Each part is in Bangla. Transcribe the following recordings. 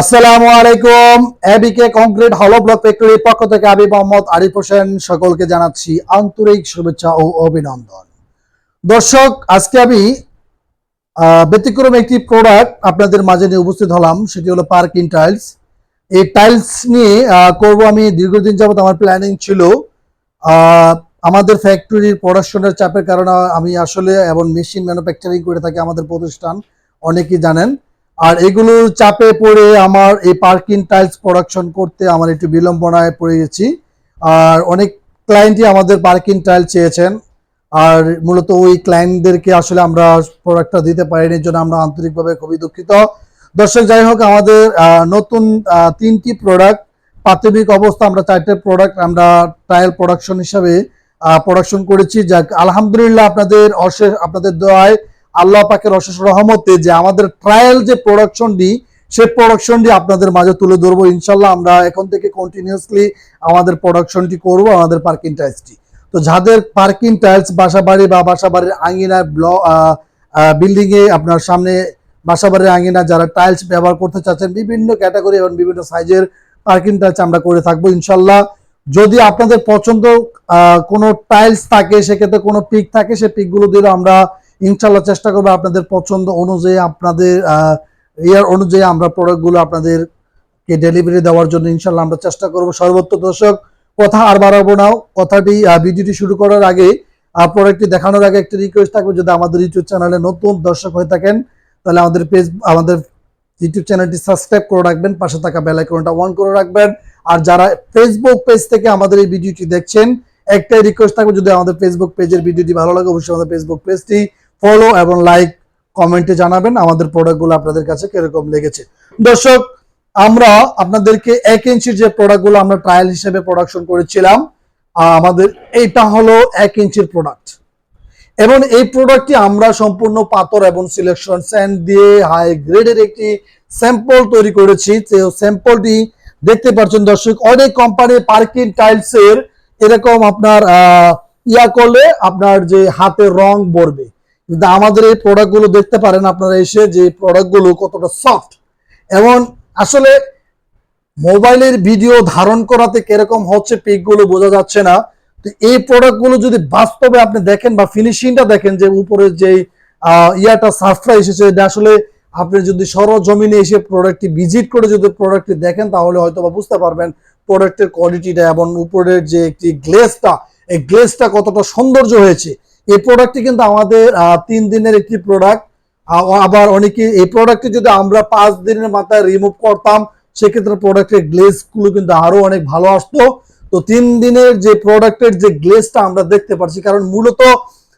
আসসালামু আলাইকুম। এবিকে কংক্রিট হলো ব্লক ফ্যাক্টরির পক্ষ থেকে আবি মোহাম্মদ আরিফ হোসেন। সকলকে জানাচ্ছি আন্তরিক শুভেচ্ছা ও অভিনন্দন। দর্শক, আজকে আমি ব্যতিক্রম একটি প্রোডাক্ট আপনাদের মাঝে নিয়ে উপস্থিত হলাম। সেটি হলো পার্কিং টাইলস এই টাইলস নিয়ে করব আমি দীর্ঘদিন যাবত আমার প্ল্যানিং ছিল। আমাদের ফ্যাক্টরির প্রোডাকশনের চাপের কারণে আমি আসলে এবং মেশিন ম্যানুফ্যাকচারিং করে থাকি আমাদের প্রতিষ্ঠান। অনেকেই জানেন। আর এগুলো চাপে পড়ে আমার এই পার্কিং টাইলস প্রোডাকশন করতে আমার একটু বিলম্বনায় পড়ে গেছি আর অনেক ক্লায়েন্টই আমাদের পার্কিং টাইল চেয়েছেন। আর মূলত ওই ক্লায়েন্টদেরকে আসলে আমরা প্রোডাক্টটা দিতে পারিনি জন্য আমরা আন্তরিকভাবে খুবই দুঃখিত। দর্শক, যাই হোক, আমাদের নতুন তিনটি প্রোডাক্ট প্রাথমিক অবস্থা, আমরা চারটে প্রোডাক্ট আমরা ট্রায়াল প্রোডাকশন হিসাবে প্রোডাকশন করেছি। যাক, আলহামদুলিল্লাহ আপনাদের অশেষ, আপনাদের দোয়ায় আল্লাহ পাকের অশেষ রহমতে যে আমাদের ট্রায়াল যে প্রোডাকশনটি সেই প্রোডাকশনটি আপনাদের মাঝে তুলে ধরবো। ইনশাল্লাহ আমরা এখন থেকে কন্টিনিউয়াসলি আমাদের প্রোডাকশনটি করব আমাদের পার্কিং টাইলসটি তো যাদের পার্কিং টাইলস বাসা বাড়ি বা বাসা বাড়ির আঙ্গিনায় ব্লক বিল্ডিং এ আপনার সামনে বাসা বাড়ির আঙ্গিনা যারা টাইলস ব্যবহার করতে চাচ্ছেন, বিভিন্ন ক্যাটাগরি এবং বিভিন্ন সাইজের পার্কিং টাইলস আমরা করে থাকব। ইনশাল্লাহ যদি আপনাদের পছন্দ কোনো টাইলস থাকে, সেক্ষেত্রে কোনো পিক থাকে সেই পিকগুলো দিলে আমরা ইনশাল্লাহ চেষ্টা করব আপনাদের পছন্দ অনুযায়ী আপনাদের ইয়ার অনুযায়ী আমরা প্রোডাক্টগুলো আপনাদেরকে ডেলিভারি দেওয়ার জন্য ইনশাল্লাহ আমরা চেষ্টা করব। সর্বত্র দর্শক, কথা আর বাড়াবো না। কথাটি ভিডিওটি শুরু করার আগে প্রোডাক্টটি দেখানোর আগে একটি রিকোয়েস্ট থাকবে, যদি আমাদের ইউটিউব চ্যানেলে নতুন দর্শক হয়ে থাকেন, তাহলে আমাদের পেজ আমাদের ইউটিউব চ্যানেলটি সাবস্ক্রাইব করে রাখবেন, পাশে থাকা বেল আইকনটা অন করে রাখবেন। আর যারা ফেসবুক পেজ থেকে আমাদের এই ভিডিওটি দেখছেন, একটাই রিকোয়েস্ট থাকবে, যদি আমাদের ফেসবুক পেজের ভিডিওটি ভালো লাগে, অবশ্যই আমাদের ফেসবুক পেজটি ফলো এবং লাইক কমেন্টে জানাবেন আমাদের প্রোডাক্টগুলো আপনাদের কাছে কীরকম লেগেছে। দর্শক, আমরা আপনাদেরকে এক ইঞ্চির যে প্রোডাক্টগুলো আমরা ট্রায়াল হিসেবে প্রোডাকশন করেছিলাম আমাদের এইটা হলো এক ইঞ্চির প্রোডাক্ট এবং এই প্রোডাক্টটি আমরা সম্পূর্ণ পাথর এবং সিলেকশন স্যান্ড দিয়ে হাই গ্রেডের একটি স্যাম্পল তৈরি করেছি। যে স্যাম্পলটি দেখতে পাচ্ছেন দর্শক, অনেক কোম্পানি পার্কিং টাইলস এর এরকম আপনার ইয়া করলে আপনার যে হাতে রং পড়বে কিন্তু আমাদের এই প্রোডাক্টগুলো দেখতে পারেন আপনারা এসে যে প্রোডাক্টগুলো কতটা সফট এবং আসলে মোবাইলের ভিডিও ধারণ করাতে কীরকম হচ্ছে পিকগুলো বোঝা যাচ্ছে না। তো এই প্রোডাক্টগুলো যদি বাস্তবে আপনি দেখেন বা ফিনিশিংটা দেখেন যে উপরে যে ইয়াটা সাফটা এসেছে এটা আসলে আপনি যদি সরজমিনে এসে প্রোডাক্টটি ভিজিট করে যদি প্রোডাক্টটি দেখেন, তাহলে হয়তো বা বুঝতে পারবেন প্রোডাক্টের কোয়ালিটিটা এবং উপরের যে একটি গ্লেসটা এই গ্লেসটা কতটা সৌন্দর্য হয়েছে। এই প্রোডাক্টটি কিন্তু আমাদের তিন দিনের একটি প্রোডাক্ট আবার অনেকে এই প্রোডাক্টটি যদি আমরা পাঁচ দিনের মাথায় রিমুভ করতাম, সেক্ষেত্রে প্রোডাক্টের গ্লেসগুলো কিন্তু আরও অনেক ভালো আসতো। তো তিন দিনের যে প্রোডাক্টের যে গ্লেসটা আমরা দেখতে পাচ্ছি, কারণ মূলত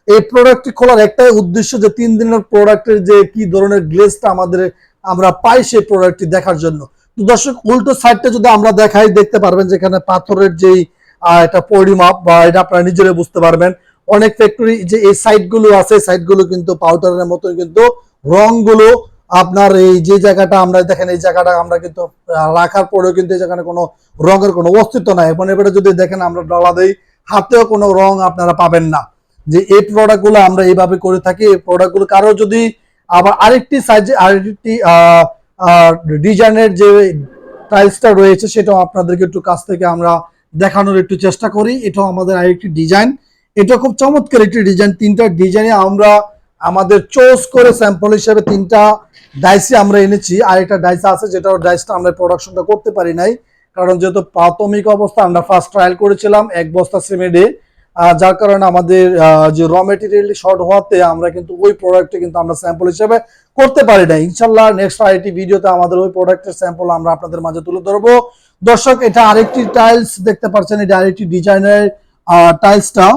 এই প্রোডাক্টটি খোলার একটাই উদ্দেশ্য যে তিন দিনের প্রোডাক্টের যে কি ধরনের গ্লেসটা আমাদের, আমরা পাই সেই প্রোডাক্টটি দেখার জন্য। তো দর্শক, উল্টো সাইডটা যদি আমরা দেখাই, দেখতে পারবেন যেখানে পাথরের যেই একটা পরিমাপ বা এটা আপনারা নিজেরাই বুঝতে পারবেন। অনেক ফ্যাক্টরি যে এই সাইডগুলো আছে সাইডগুলো কিন্তু পাউডারের মতো কিন্তু রংগুলো আপনার এই যে জায়গাটা আমরা দেখেন, এই জায়গাটা আমরা কিন্তু রাখার পরেও কিন্তু এই জায়গায় কোনো রঙের কোনো অস্তিত্ব নাই। এবং এবারে যদি দেখেন আমরা ডলা দেই, হাতেও কোনো রং আপনারা পাবেন না। যে এই প্রোডাক্টগুলো আমরা এইভাবে করে থাকি, এই প্রোডাক্টগুলো কারও যদি আবার আরেকটি সাইজে আরেকটি ডিজাইনের যে টাইলসটা রয়েছে, সেটাও আপনাদেরকে একটু কাছ থেকে আমরা দেখানোর একটু চেষ্টা করি। এটাও আমাদের আরেকটি ডিজাইন এটা খুব চমৎকার একটি ডিজাইন তিনটা ডিজাইনে আমরা আমাদের চোজ করে স্যাম্পল হিসেবে তিনটা ডাইসি আমরা এনেছি। আর একটা ডাইস আছে যেটা ডাইসটা আমরা প্রোডাকশনটা করতে পারি নাই। কারণ যেহেতু প্রাথমিক অবস্থা, আমরা ফার্স্ট ট্রায়াল করেছিলাম, এক বস্তা সিমেন্টে যার কারণে আমাদের যে র মেটেরিয়াল শর্ট হওয়াতে আমরা কিন্তু ওই প্রোডাক্টে কিন্তু আমরা স্যাম্পল হিসেবে করতে পারি না ইনশাল্লাহ নেক্সট আইটি ভিডিওতে আমাদের ওই প্রোডাক্টের স্যাম্পল আমরা আপনাদের মাঝে তুলে ধরবো। দর্শক, এটা আরেকটি টাইলস দেখতে পাচ্ছেন, এটা আরেকটি ডিজাইনের টাইলসটা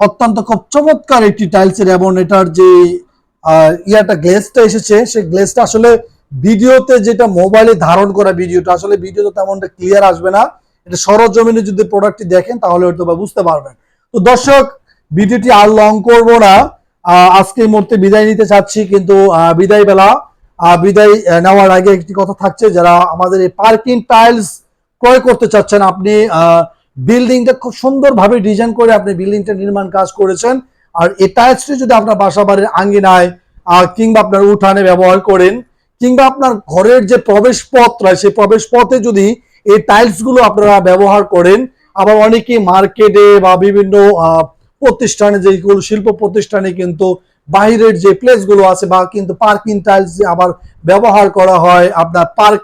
অত্যন্ত খুব চমৎকার একটি টাইলসের এবং এটার যে ইয়াটা গ্লেসটা এসেছে, সেই গ্লেসটা আসলে ভিডিওতে যেটা মোবাইলে ধারণ করা ভিডিওটা, আসলে ভিডিওতে তেমনটা ক্লিয়ার আসবে না। এটা সরজমিনে যদি প্রোডাক্টটি দেখেন, তাহলে হয়তো বা বুঝতে পারবেন। তো দর্শক, ভিডিওটি আর লং করব না। আজকে এই মুহূর্তে বিদায় নিতে চাচ্ছি, কিন্তু বিদায় বেলা বিদায় নেওয়ার আগে একটি কথা থাকছে, যারা আমাদের এই পার্কিং টাইলস ক্রয় করতে চাচ্ছেন, আপনি বিল্ডিংটা খুব সুন্দরভাবে ডিজাইন করে আপনি বিল্ডিংটা নির্মাণ কাজ করেছেন। আর এই টাইলসটি যদি আপনার বাসা বাড়ির আঙ্গিনায় কিংবা আপনার উঠানে ব্যবহার করেন, কিংবা আপনার ঘরের যে প্রবেশ পথ রয়েছে প্রবেশ পথে যদি এই টাইলসগুলো আপনারা ব্যবহার করেন, আবার অনেকে মার্কেটে বা বিভিন্ন প্রতিষ্ঠানে যেগুলো শিল্প প্রতিষ্ঠানে কিন্তু বাইরের যে প্লেসগুলো আছে বা কিন্তু পার্কিং টাইলস আবার ব্যবহার করা হয় আপনার পার্ক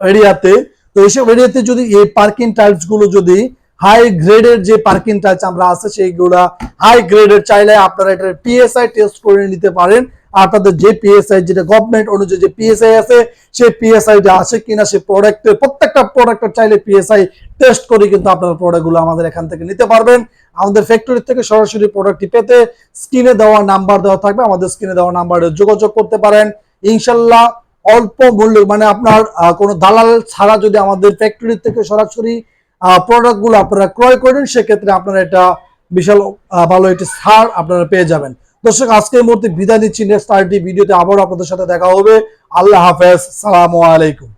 এরিয়াতে তো এইসব এরিয়াতে যদি এই পার্কিং টাইলসগুলো যদি হাই গ্রেডের যে পার্কিং টাইলস আমরা আছে সেইগুলা হাই গ্রেডের চাইলে আপনারা এটা পিএসআই টেস্ট করে নিতে পারেন। আপনাদের যে পিএসআই যেটা গভর্নমেন্ট অনুযায়ী যে পিএসআই আছে, সেই পিএসআই টা আছে কিনা সে প্রোডাক্টের প্রত্যেকটা প্রোডাক্টের চাইলে পিএসআই টেস্ট করে কিন্তু আপনারা প্রোডাক্টগুলো আমাদের এখান থেকে নিতে পারবেন। আমাদের ফ্যাক্টরি থেকে সরাসরি প্রোডাক্টটি পেতে স্ক্রিনে দেওয়া নাম্বার দেওয়া থাকবে। আমাদের স্ক্রিনে দেওয়া নাম্বারে যোগাযোগ করতে পারেন। ইনশাল্লাহ অল্প মূল্য মানে আপনার কোনো দালাল ছাড়া যদি আমাদের ফ্যাক্টরি থেকে সরাসরি প্রোডাক্টগুলো আপনারা ক্রয় করেন, সেক্ষেত্রে আপনারা এটা বিশাল ভালো একটি ছাড় আপনারা পেয়ে যাবেন। দর্শক আজকের মধ্যে বিদায় নিচ্ছি। নেক্সট আরেকটি ভিডিওতে আবারও আপনাদের সাথে দেখা হবে। আল্লাহ হাফেজ। সালামু আলাইকুম।